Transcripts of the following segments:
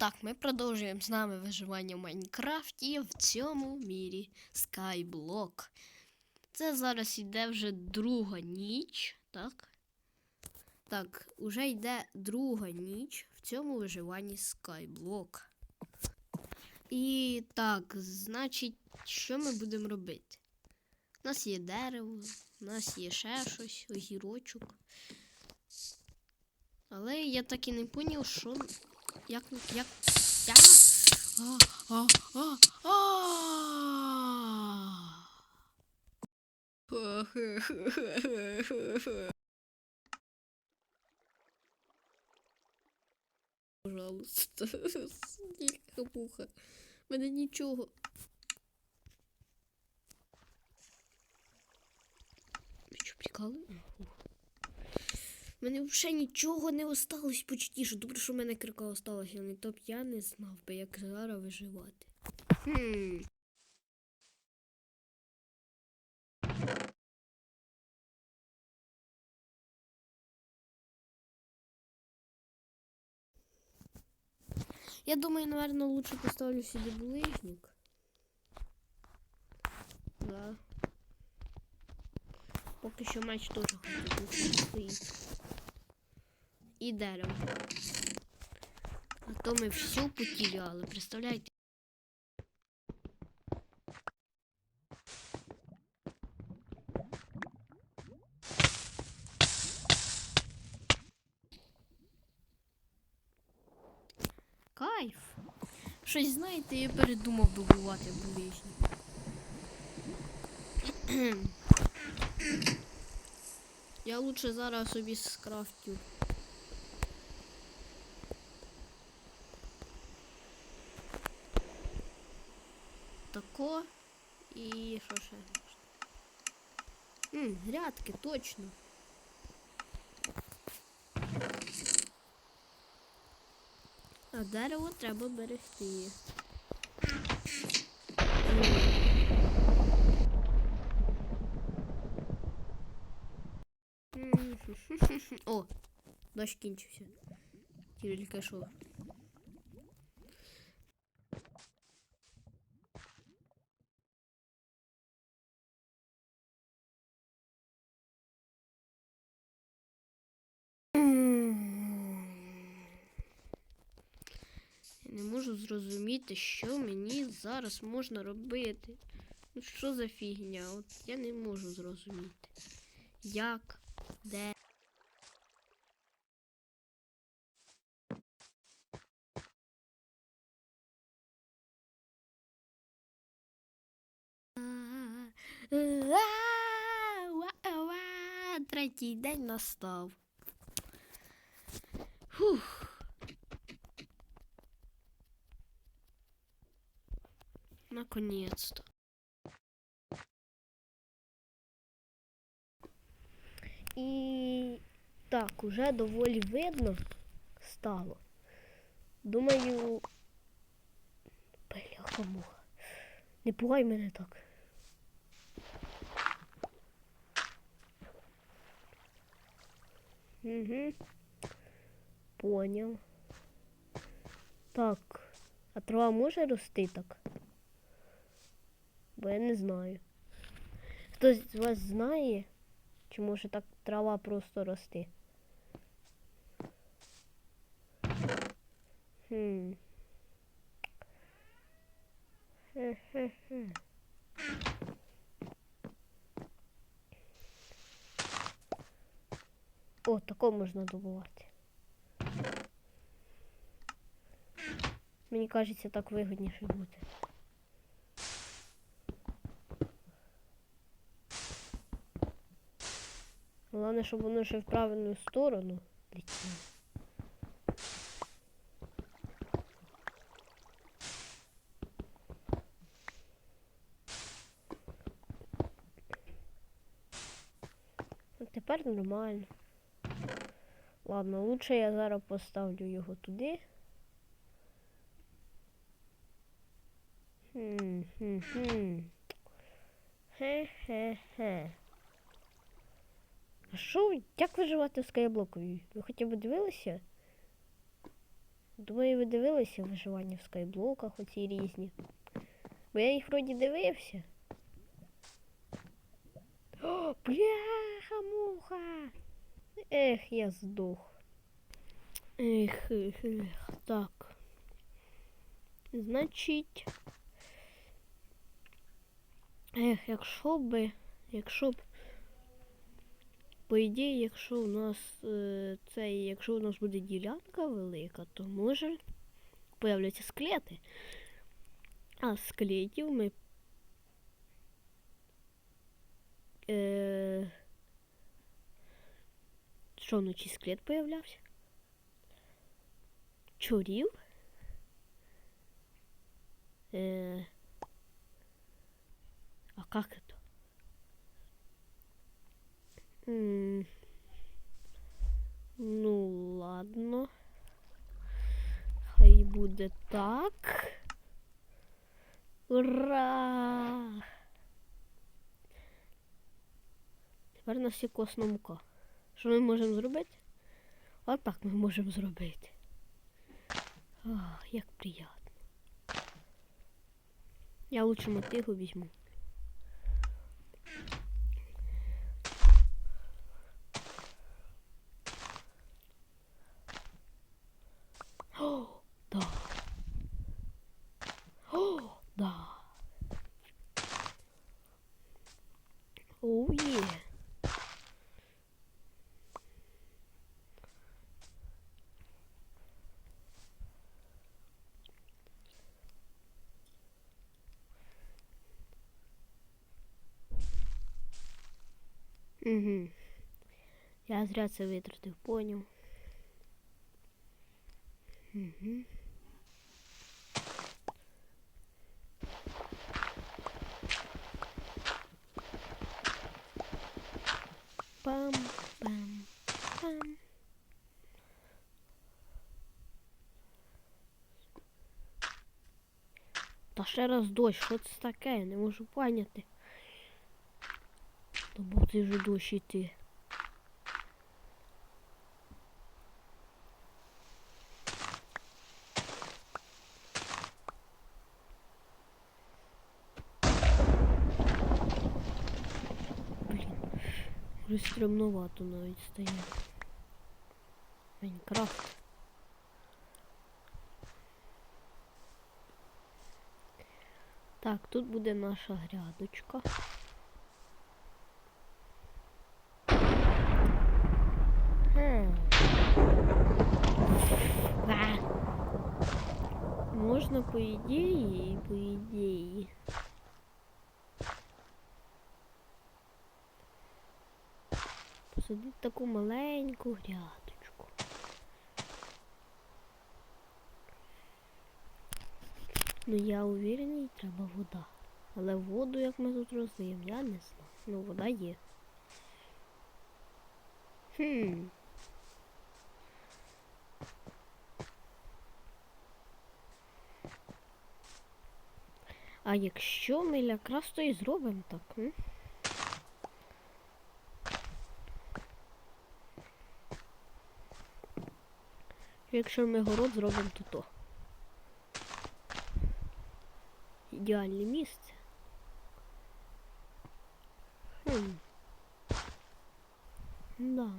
так, ми продовжуємо з нами виживання в Майнкрафті в цьому мірі Skyblock. Це зараз йде вже друга ніч, так? Так, уже йде друга ніч в цьому виживанні Skyblock. І так, значить, що ми будемо робити? У нас є дерево, у нас є ще щось, огірочок. Але я так і не поняв, що. Як. як. Я? А, а, а. Пожалуйста. Мене нічого. Ви що, прикали? У мене взагалі нічого не осталось почти що. Добре, що в мене крика осталась, а не то б я не знав би, як зараз виживати. Хм. Я думаю, наверное, лучше поставлю сюди булыжник. Да. Поки що меч теж хотів стоїть. І дерево. А то ми всю потеряли, представляєте? Кайф. Щось знаєте, я передумав добувати булижні. Я лучше зараз собі скрафтю. Грядки, точно. А дерево треба берегти. О, дощ кінчився. Тільки що. Не можу зрозуміти, що мені зараз можна робити. Ну що за фігня? От я не можу зрозуміти. Як? Де? Третій день настав. Фух. Наконец-то. І так, уже доволі видно стало. Думаю. Бляха муха. Не пугай мене так. Угу. Понял. Так. А трава може рости так? Бо я не знаю. Хтось з вас знає, чи може так трава просто рости? Хм. Хе-хе-хе. О, тако можна добувати. Мені кажеться, так вигідніше буде. Головне, щоб воно ще в правильну сторону летіло. От Тепер нормально. Ладно, лучше я зараз поставлю його туди. Хм-хм-хм. Хе-хе-хе. А що, як виживати в скайблокові? Ви хоча б дивилися? Думаю, ви дивилися виживання в скайблоках оці різні. Бо я їх вроді дивився. О, бляха муха. Ех, я здох. Ех, ех, ех, так. Значить. Ех, якщо би. Якщо б. По ідеї, якщо у нас е, цей, якщо у нас буде ділянка велика, то може появляться склети. А склетів ми. Е, що вночі склет появлявся? Чорів? Е, а как это? Ну, ладно. Хай буде так. Ура! Тепер у нас є косна мука. Що ми можемо зробити? Отак ми можемо зробити. Ах, як приємно. Я лучше мотигу візьму. О, да. О, да. Оу є. Угу. Я зря це витратив, поняв. Угу. Пам, пам, пам. Та ще раз дощ, що це таке? Я не можу поняти. Та буде вже дощ іти. Стрімновато навіть стає. Майнкрафт. Так, тут буде наша грядочка. Хм. А. Можна по ідеї, по ідеї. Посадити таку маленьку грядочку. Ну я уверений, треба вода. Але воду, як ми тут роздаємо, я не знаю. Ну, вода є. Хм. А якщо ми якраз то і зробимо так, м? Якщо ми город зробимо, то то. Ідеальне місце. Хм. Да.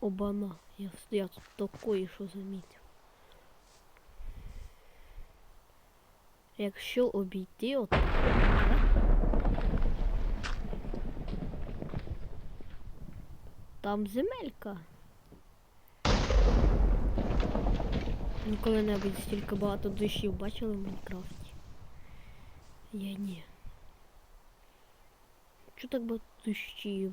Обана. Я, я тут такої що замітив. Якщо обійти от там земелька. Ви коли-небудь стільки багато дощів бачили в Майнкрафті? Я ні. Чого так багато дощів?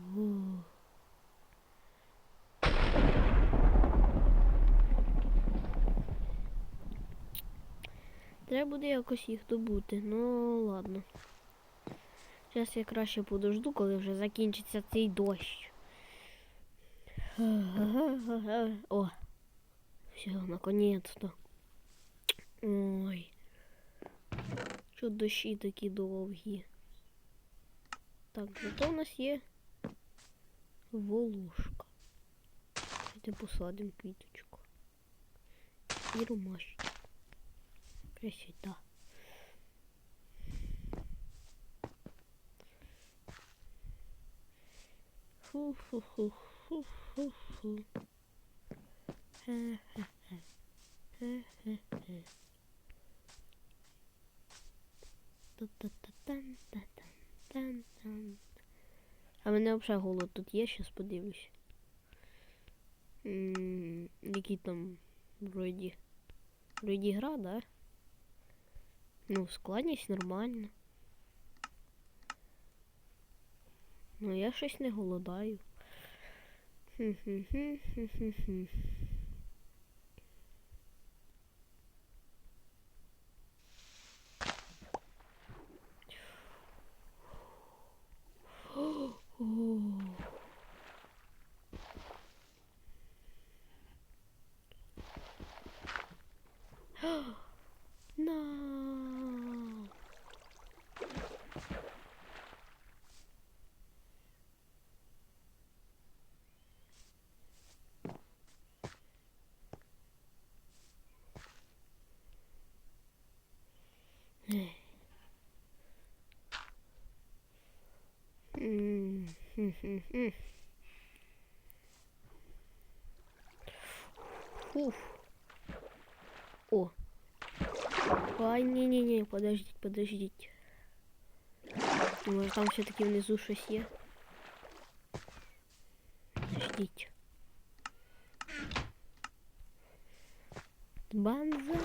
Треба буде якось їх добути. Ну ладно. Зараз я краще подожду, коли вже закінчиться цей дощ. О, все, наконец-то. Ой. Що дощі такі довгі. Так, зато у нас є волошка. Давайте посадимо квіточку. И румаш. Красота. Фу-фу-фу-фу-фу-фу. Хе-хе-хе. Хе-хе-хе. Та-та-та-тан-та-тан-тан-тан. А мене взагалі голод тут є, щас подивлюсь. М, Який там вроді. Вроді гра, да? Ну, складність нормальна. Ну, я щось не голодаю. Хм-хм-хм-хм-хм-хм. Уф. О. Ай, не-не-не, подождите, подождите. Може там все-таки внизу щось є. Подождите. Банза.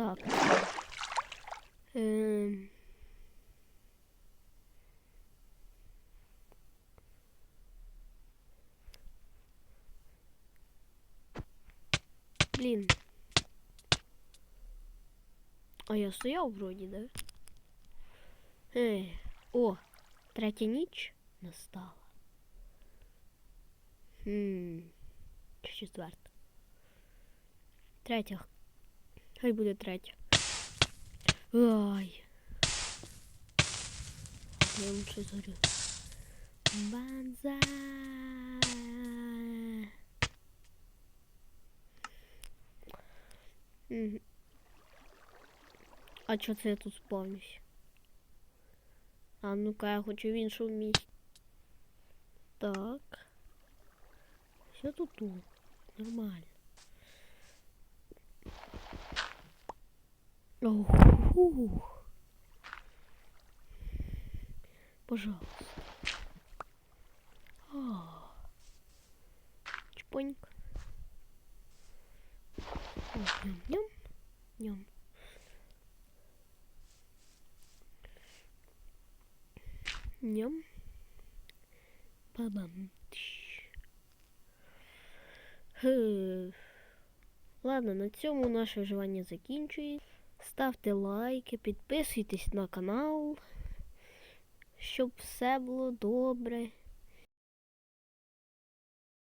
Так. Ем. Блін. А я стояв вроді, да? Ей. О, третя ніч настала. Хм. Чи четверта? Третя. Хай буде третя. Ай. Я лучше згорю. Банза. Мгм. А чого це я тут спавнюсь? А ну-ка, я хочу в іншому місці. Так. Все тут тут. Нормально. Ох. Пожалуйста. А. Чпоньк. О, Ням-ням. Ням. Ням. Бабам. Фу. Ладно, на цьому наше вживання закінчується. Ставте лайки, підписуйтесь на канал, щоб все було добре.